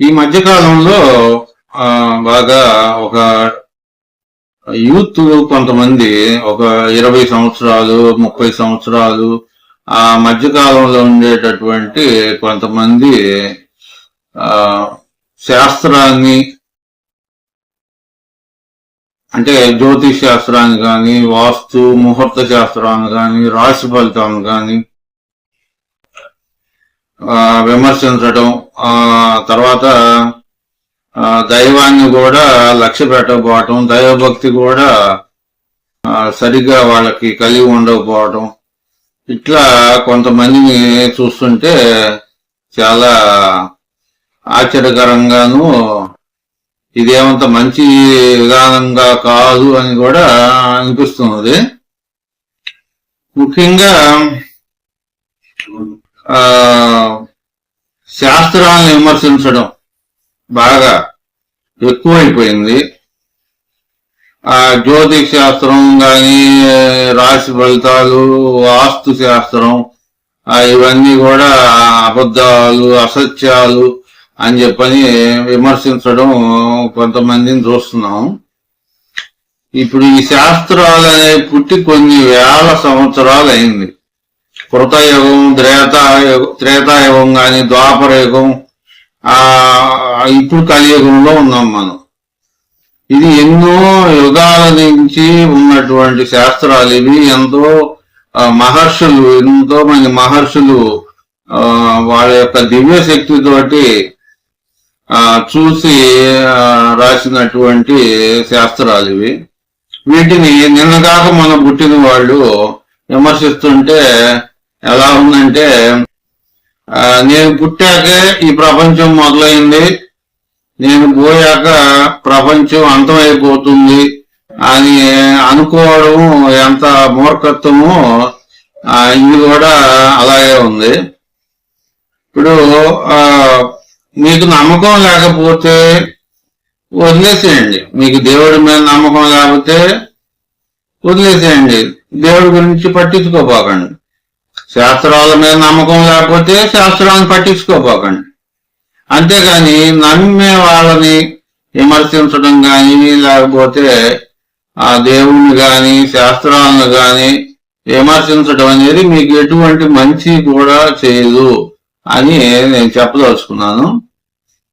ఈ మధ్య కాలంలో బాగా ఒక యూత్ కొంతమంది ఒక ఇరవై సంవత్సరాలు ముప్పై సంవత్సరాలు ఆ మధ్యకాలంలో ఉండేటటువంటి కొంతమంది శాస్త్రాన్ని అంటే జ్యోతిష్ శాస్త్రాన్ని కానీ వాస్తు ముహూర్త శాస్త్రాన్ని కానీ రాశి ఫలితాన్ని కానీ విమర్శించడం తర్వాత దైవాన్ని కూడా లక్ష్య పెట్టకపోవటం దైవభక్తి కూడా సరిగ్గా వాళ్ళకి కలిగి ఉండకపోవటం. ఇట్లా కొంతమందిని చూస్తుంటే చాలా ఆశ్చర్యకరంగాను ఇదేమంత మంచి విధానంగా కాదు అని కూడా అనిపిస్తున్నది. ముఖ్యంగా ఆ శాస్త్రాలను విమర్శించడం బాగా ఎక్కువైపోయింది. ఆ జ్యోతిష్ శాస్త్రం కానీ రాశి ఫలితాలు వాస్తు శాస్త్రం ఇవన్నీ కూడా అబద్ధాలు అసత్యాలు అని చెప్పని విమర్శించడం కొంతమందిని చూస్తున్నాం. ఇప్పుడు ఈ శాస్త్రాలు అనేవి పుట్టి కొన్ని వేల సంవత్సరాలు అయింది కృతయుగం త్రేతాయుగం త్రేతాయుగం కానీ ద్వాపర యుగం ఆ ఇప్పుడు కలియుగంలో ఉన్నాం మనం. ఇది ఎన్నో యుగాల నుంచి ఉన్నటువంటి శాస్త్రాలు. ఇవి ఎంతో మహర్షులు ఎంతో మంది మహర్షులు వాళ్ళ యొక్క దివ్య శక్తితోటి ఆ, చూసి రాసినటువంటి శాస్త్రాలు ఇవి. వీటిని నిన్నగాక మనం పుట్టిన వాళ్ళు విమర్శిస్తుంటే ఎలా ఉందంటే నేను పుట్టాకే ఈ ప్రపంచం మొదలైంది. నేను పోయాక ప్రపంచం అంతమైపోతుంది అని అనుకోవడం ఎంత మూర్ఖత్వమో ఇది కూడా అలాగే ఉంది. ఇప్పుడు మీకు నమ్మకం లేకపోతే వదిలేసేయండి. మీకు దేవుడి మీద నమ్మకం లేకపోతే వదిలేసేయండి. దేవుడి గురించి పట్టించుకోపోకండి శాస్త్రాల మీద నమ్మకం లేకపోతే శాస్త్రాన్ని పట్టించుకోపోకండి. అంతేగాని నమ్మే వాళ్ళని విమర్శించడం కానీ లేకపోతే ఆ దేవుణ్ణి కానీ శాస్త్రాలను కానీ విమర్శించడం అనేది మీకు ఎటువంటి మంచి కూడా చేయదు అని నేను చెప్పదలుచుకున్నాను.